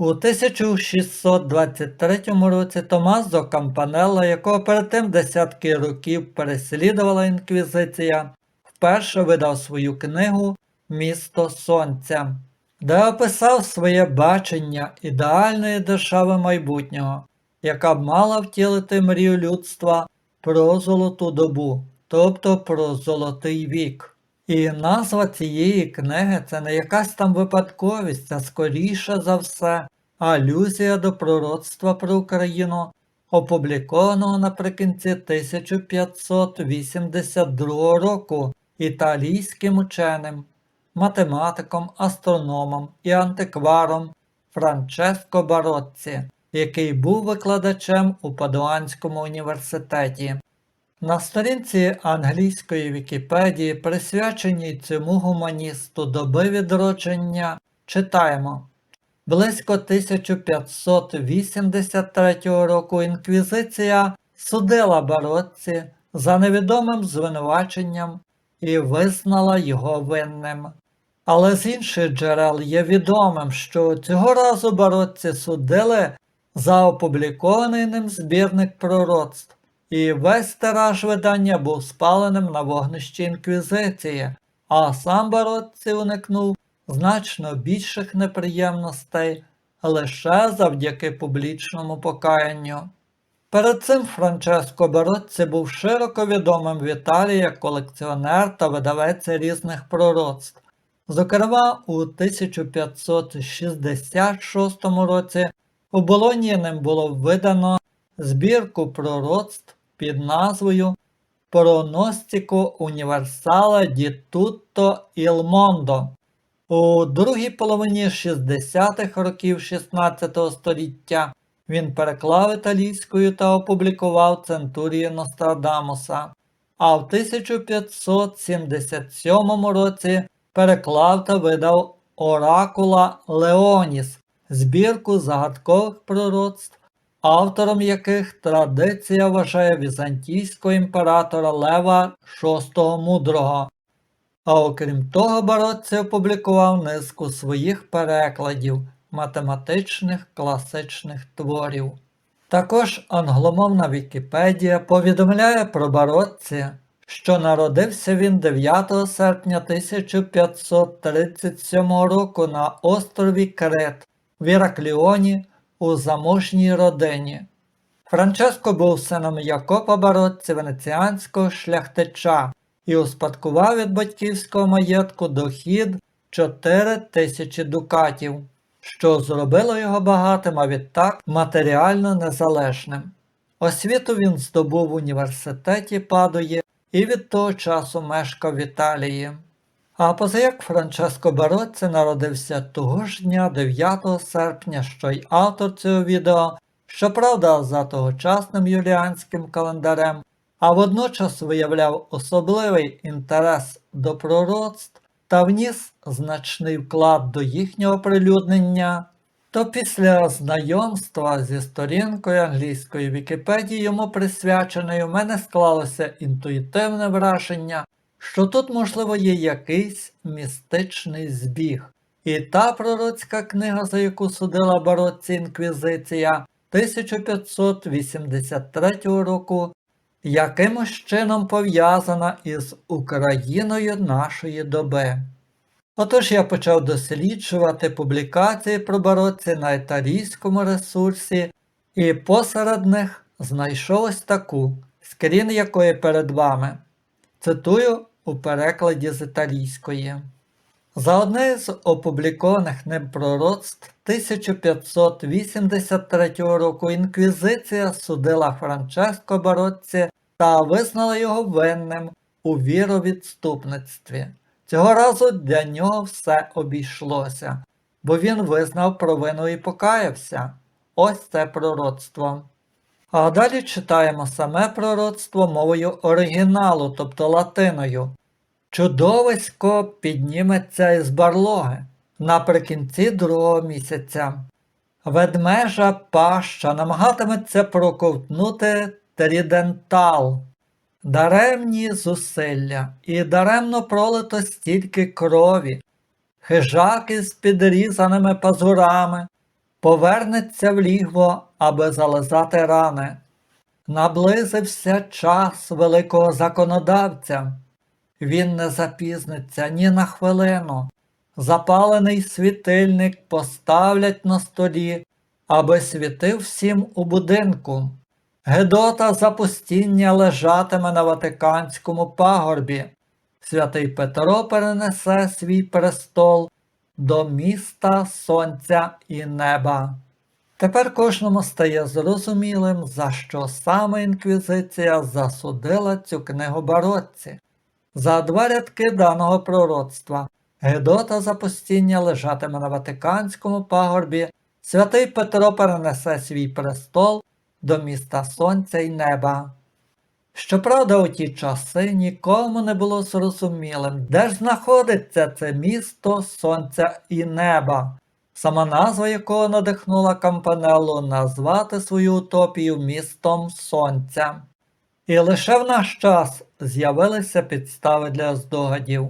У 1623 році Томазо Кампанелла, якого перед тим десятки років переслідувала інквізиція, вперше видав свою книгу Місто Сонця, де описав своє бачення ідеальної держави майбутнього, яка б мала втілити мрію людства про золоту добу, тобто про золотий вік. І назва цієї книги це не якась там випадковість, а скоріше за все алюзія до пророцтва про Україну, опублікованого наприкінці 1582 року італійським ученим, математиком, астрономом і антикваром Франческо Бароцці, який був викладачем у Падуанському університеті. На сторінці англійської Вікіпедії, присвяченій цьому гуманісту доби відродження, читаємо. Близько 1583 року інквізиція судила Бароцці за невідомим звинуваченням і визнала його винним. Але з інших джерел є відомим, що цього разу Бароцці судили за опублікований ним збірник пророцтв і весь тираж видання був спаленим на вогнищі інквізиції, а сам Бароцці уникнув значно більших неприємностей лише завдяки публічному покаянню. Перед цим Франческо Бароцці був широко відомим в Італії як колекціонер та видавець різних пророцтв. Зокрема, у 1566 році у Болоні ним було видано збірку пророцтв під назвою Проностіку Універсала ді il Mondo. У другій половині 60-х років 16 століття він переклав італійською та опублікував Центурію Нострадамуса, а в 1577 році переклав та видав Оракула Леоніс, збірку загадкових пророцтв автором яких традиція вважає візантійського імператора Лева VI Мудрого. А окрім того, Бароцці опублікував низку своїх перекладів математичних класичних творів. Також англомовна Вікіпедія повідомляє про Бароцці, що народився він 9 серпня 1537 року на острові Крет в Іракліоні у заможній родині. Франческо був сином Якопа Бароцці венеціанського шляхтича і успадкував від батьківського маєтку дохід 4 тисячі дукатів, що зробило його багатим, а відтак матеріально незалежним. Освіту він здобув в університеті Падуї і від того часу мешкав в Італії. А позаяк Франческо Бароцці народився того ж дня 9 серпня, що й автор цього відео, щоправда, за тогочасним юліанським календарем, а водночас виявляв особливий інтерес до пророцтв та вніс значний вклад до їхнього прилюднення, то після знайомства зі сторінкою англійської Вікіпедії йому присвяченої у мене склалося інтуїтивне враження що тут, можливо, є якийсь містичний збіг. І та пророцька книга, за яку судила бароці Інквізиція 1583 року, якимось чином пов'язана із Україною нашої доби. Отож я почав досліджувати публікації про бароці на італійському ресурсі, і посеред них знайшов таку, скрін якої перед вами. Цитую у перекладі з італійської. За одне з опублікованих ним пророцтв 1583 року інквізиція судила Франческо Бароцці та визнала його винним у віровідступництві. Цього разу для нього все обійшлося, бо він визнав провину і покаявся. Ось це пророцтво. А далі читаємо саме пророцтво мовою оригіналу, тобто латиною. Чудовисько підніметься із барлоги наприкінці другого місяця. Ведмежа паща намагатиметься проковтнути трідентал, даремні зусилля, і даремно пролито стільки крові, хижаки з підрізаними пазурами, повернеться в лігво, аби зализати рани. Наблизився час великого законодавця. Він не запізниться ні на хвилину. Запалений світильник поставлять на столі, аби світив всім у будинку. Гедота запустіння лежатиме на Ватиканському пагорбі. Святий Петро перенесе свій престол до міста сонця і неба. Тепер кожному стає зрозумілим, за що саме інквізиція засудила цю книгу. За два рядки даного пророцтва Гедота запустіння лежатиме на Ватиканському пагорбі, святий Петро перенесе свій престол до міста сонця й неба. Щоправда, у ті часи нікому не було зрозумілим, де ж знаходиться це місто сонця і неба, сама назва якого надихнула Кампанеллу назвати свою утопію містом сонця. І лише в наш час з'явилися підстави для здогадів.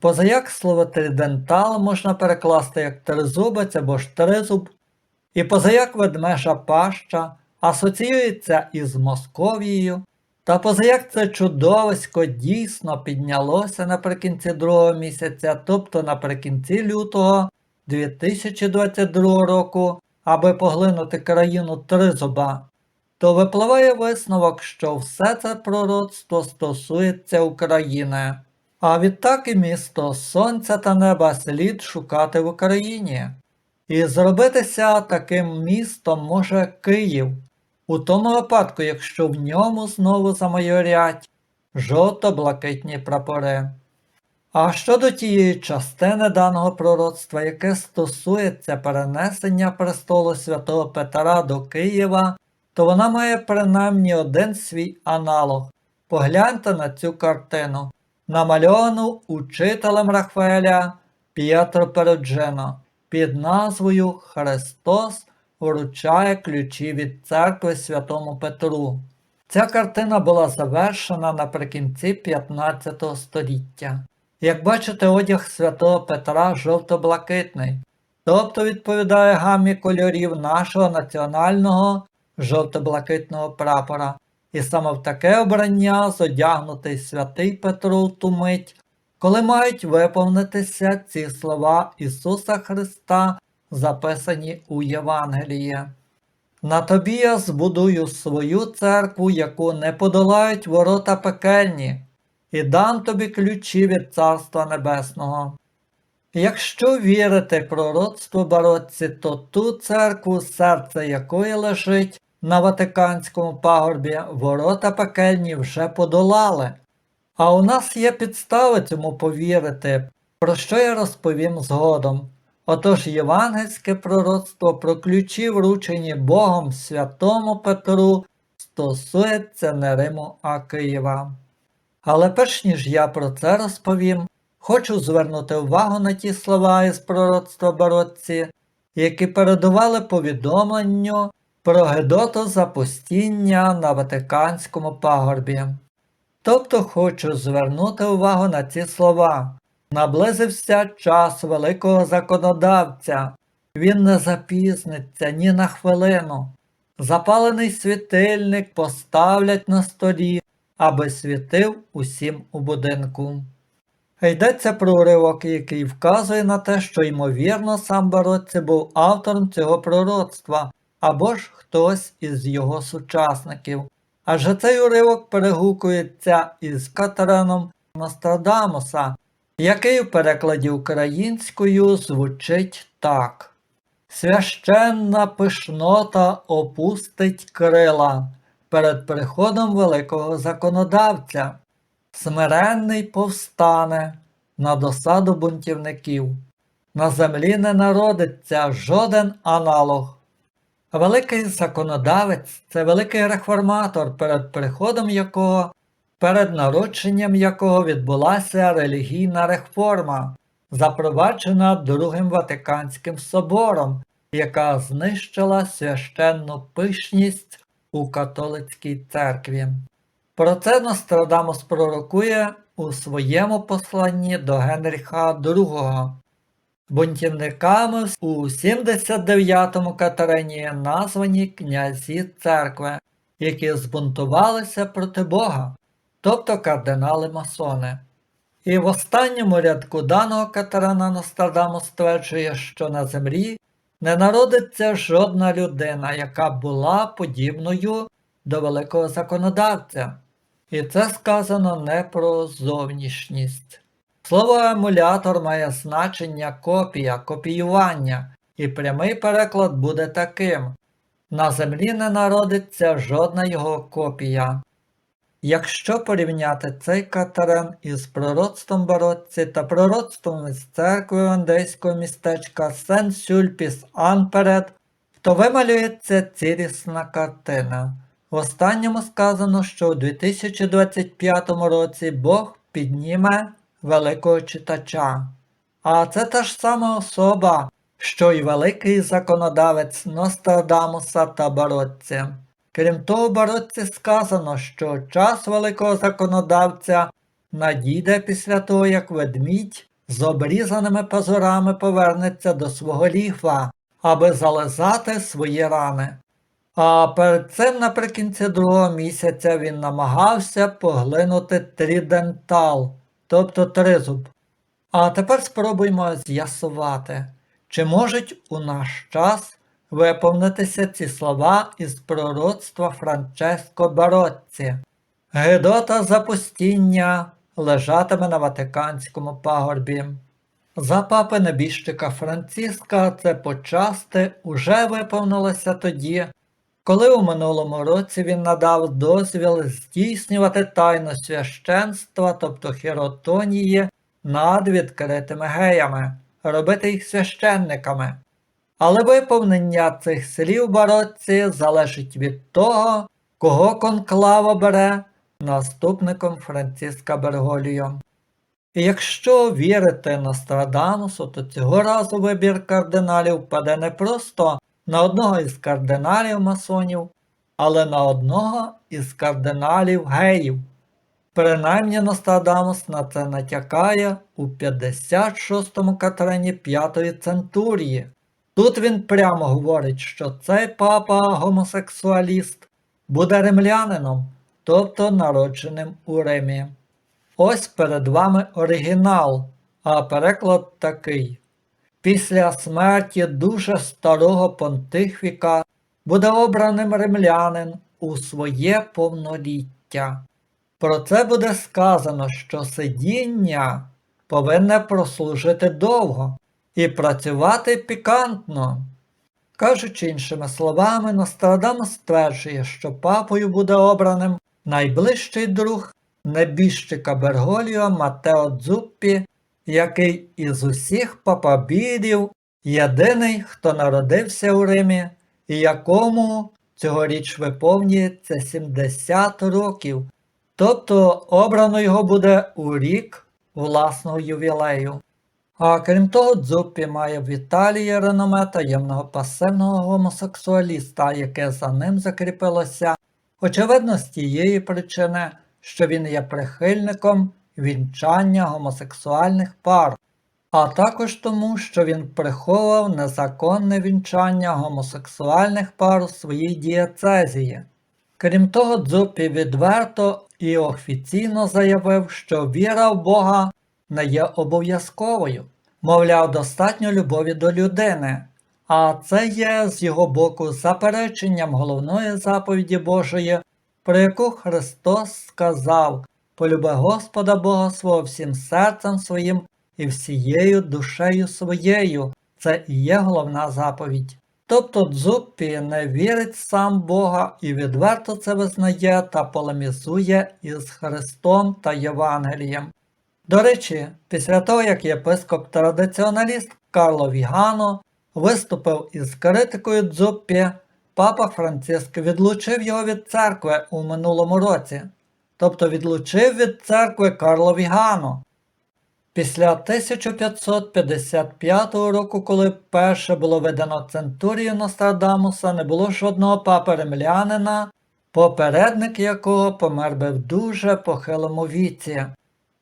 Позаяк слово тридентал можна перекласти як тризубець або ж тризуб, і позаяк ведмежа паща асоціюється із Московією, та позаяк це чудовисько дійсно піднялося наприкінці другого місяця, тобто наприкінці лютого 2022 року, аби поглинути країну Тризуба, то випливає висновок, що все це пророцтво стосується України. А відтак і місто сонця та неба слід шукати в Україні. І зробитися таким містом може Київ, у тому випадку, якщо в ньому знову замайорять жовто-блакитні прапори. А щодо тієї частини даного пророцтва, яке стосується перенесення престолу святого Петра до Києва, то вона має принаймні один свій аналог. Погляньте на цю картину, намальовану учителем Рафаеля П'єтро Перуджино під назвою Христос вручає ключі від церкви святому Петру. Ця картина була завершена наприкінці 15 століття. Як бачите, одяг святого Петра жовто-блакитний, тобто відповідає гамі кольорів нашого національного жовто-блакитного прапора. І саме в таке обрання зодягнутий святий Петро в ту мить, коли мають виповнитися ці слова Ісуса Христа, записані у Євангелії. На тобі я збудую свою церкву, яку не подолають ворота пекельні, і дам тобі ключі від Царства Небесного. Якщо вірити пророцтву бароці, то ту церкву, серце якої лежить на Ватиканському пагорбі, ворота пекельні вже подолали. А у нас є підстави цьому повірити, про що я розповім згодом. Отож євангельське пророцтво про ключі, вручені Богом святому Петру, стосується не Риму, а Києва. Але перш ніж я про це розповім, хочу звернути увагу на ті слова із пророцтва Бородці, які передували повідомленню про Гедоту запустіння на Ватиканському пагорбі. Тобто хочу звернути увагу на ці слова. Наблизився час великого законодавця, він не запізниться ні на хвилину. Запалений світильник поставлять на столі, аби світив усім у будинку. Йдеться про уривок, який вказує на те, що ймовірно сам Бароцці був автором цього пророцтва або ж хтось із його сучасників. Адже цей уривок перегукується із Катерином Нострадамуса, який в перекладі українською звучить так. Священна пишнота опустить крила перед приходом великого законодавця, смиренний повстане на досаду бунтівників. На землі не народиться жоден аналог. Великий законодавець це великий реформатор, перед приходом якого, перед народженням якого відбулася релігійна реформа, запроваджена Другим Ватиканським собором, яка знищила священну пишність у католицькій церкві. Про це Нострадамус пророкує у своєму посланні до Генріха II. Бунтівниками у 79-му катерині названі князі церкви, які збунтувалися проти Бога, тобто кардинали масони. І в останньому рядку даного Катерина Нострадамус стверджує, що на землі не народиться жодна людина, яка була подібною до великого законодавця. І це сказано не про зовнішність. Слово емулятор має значення копія, копіювання, і прямий переклад буде таким: на землі не народиться жодна його копія. Якщо порівняти цей катерен із пророцтвом Боротці та пророцтвом із церкви андейського містечка сен сюльпіс анперед то вималюється цілісна картина. В останньому сказано, що у 2025 році Бог підніме великого читача. А це та ж сама особа, що й великий законодавець Нострадамуса та Боротці. Крім того, Боротці сказано, що час великого законодавця надійде після того, як ведмідь з обрізаними пазурами повернеться до свого ліфа, аби зализати свої рани. А перед цим наприкінці другого місяця він намагався поглинути трідентал, тобто тризуб. А тепер спробуємо з'ясувати, чи можуть у наш час виповнитися ці слова із пророцтва Франческо Бароцці. Гедота запустіння лежатиме на Ватиканському пагорбі. За папи небіжчика Франциска це почасти уже виповнилося тоді, коли у минулому році він надав дозвіл здійснювати тайну священства, тобто хіротонії, над відкритими геями, робити їх священниками. Але виповнення цих слів Бароцці залежить від того, кого конклава бере наступником Франциска Берголію. І якщо вірити Нострадамусу, то цього разу вибір кардиналів паде не просто на одного із кардиналів масонів, але на одного із кардиналів геїв. Принаймні Нострадамус на це натякає у 56-му катерині П'ятої центурії. Тут він прямо говорить, що цей папа гомосексуаліст буде римлянином, тобто народженим у Римі. Ось перед вами оригінал, а переклад такий. Після смерті дуже старого понтифіка буде обраним римлянин у своє повноліття. Про це буде сказано, що сидіння повинне прослужити довго і працювати пікантно. Кажучи іншими словами, Нострадамус стверджує, що папою буде обраним найближчий друг небіжчика Берголіо Матео Дзуппі, який із усіх папабідів єдиний, хто народився у Римі, і якому цьогоріч виповнюється 70 років, тобто обрано його буде у рік власного ювілею. А крім того, Дзуппі має в Італії реноме таємного пасивного гомосексуаліста, яке за ним закріпилося, очевидно, з тієї причини, що він є прихильником вінчання гомосексуальних пар, а також тому, що він приховував незаконне вінчання гомосексуальних пар у своїй дієцезії. Крім того, Дзуппі відверто і офіційно заявив, що віра в Бога не є обов'язковою, мовляв, достатньо любові до людини, а це є з його боку запереченням головної заповіді Божої, про яку Христос сказав полюби Господа Бога свого всім серцем своїм і всією душею своєю. Це і є головна заповідь. Тобто Дзуппі не вірить сам Бога і відверто це визнає та полемізує із Христом та Євангелієм. До речі, після того, як єпископ-традиціоналіст Карло Вігано виступив із критикою Дзуппі, папа Франциск відлучив його від церкви у минулому році, тобто відлучив від церкви Карло Вігано. Після 1555 року, коли перше було видано центурію Нострадамуса, не було жодного папи римлянина, попередник якого помер би в дуже похилому віці.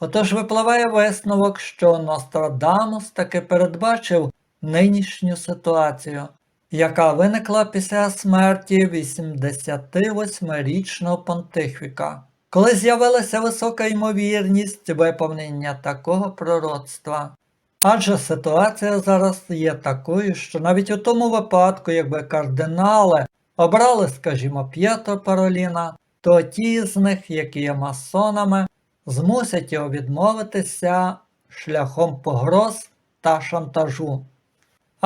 Отож випливає висновок, що Нострадамус таки передбачив нинішню ситуацію, яка виникла після смерті 88-річного понтифіка, коли з'явилася висока ймовірність виповнення такого пророцтва. Адже ситуація зараз є такою, що навіть у тому випадку, якби кардинали обрали, скажімо, П'єтро Пароліна, то ті з них, які є масонами, змусять його відмовитися шляхом погроз та шантажу.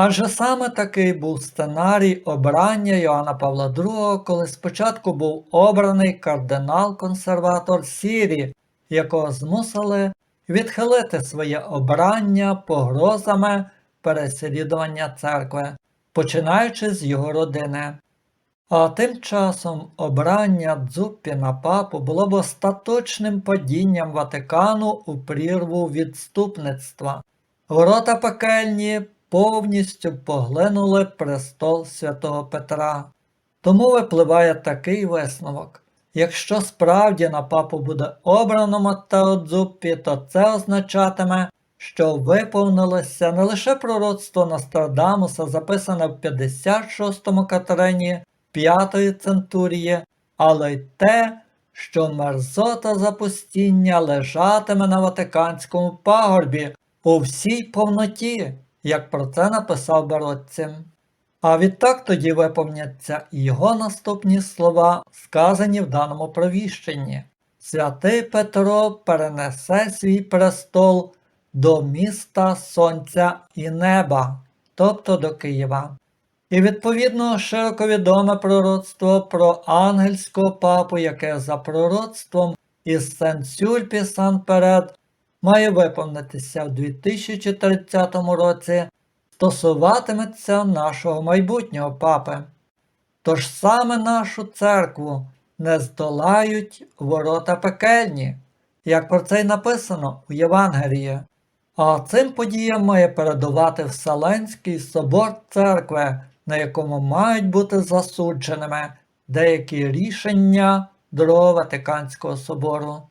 Адже саме такий був сценарій обрання Йоанна Павла II, коли спочатку був обраний кардинал-консерватор Сірі, якого змусили відхилити своє обрання погрозами переслідування церкви, починаючи з його родини. А тим часом обрання Дзуппі на папу було б остаточним падінням Ватикану у прірву відступництва. Ворота пекельні повністю поглинули престол святого Петра. Тому випливає такий висновок. Якщо справді на папу буде обрано Маттео Дзуппі, то це означатиме, що виповнилося не лише пророцтво Нострадамуса, записане в 56-му Катерині п'ятої центурії, але й те, що мерзота запустіння лежатиме на Ватиканському пагорбі у всій повноті, як про це написав Бароццін. А відтак тоді виповняться його наступні слова, сказані в даному провіщенні. Святий Петро перенесе свій престол до міста Сонця і Неба, тобто до Києва. І відповідно широко відоме пророцтво про ангельського папу, яке за пророцтвом із Сен-Сюльпі Сан-Перед має виповнитися в 2030 році, стосуватиметься нашого майбутнього папи. Тож саме нашу церкву не здолають ворота пекельні, як про це й написано у Євангелії. А цим подіям має передувати Вселенський собор церкви, на якому мають бути засудженими деякі рішення Другого Ватиканського собору.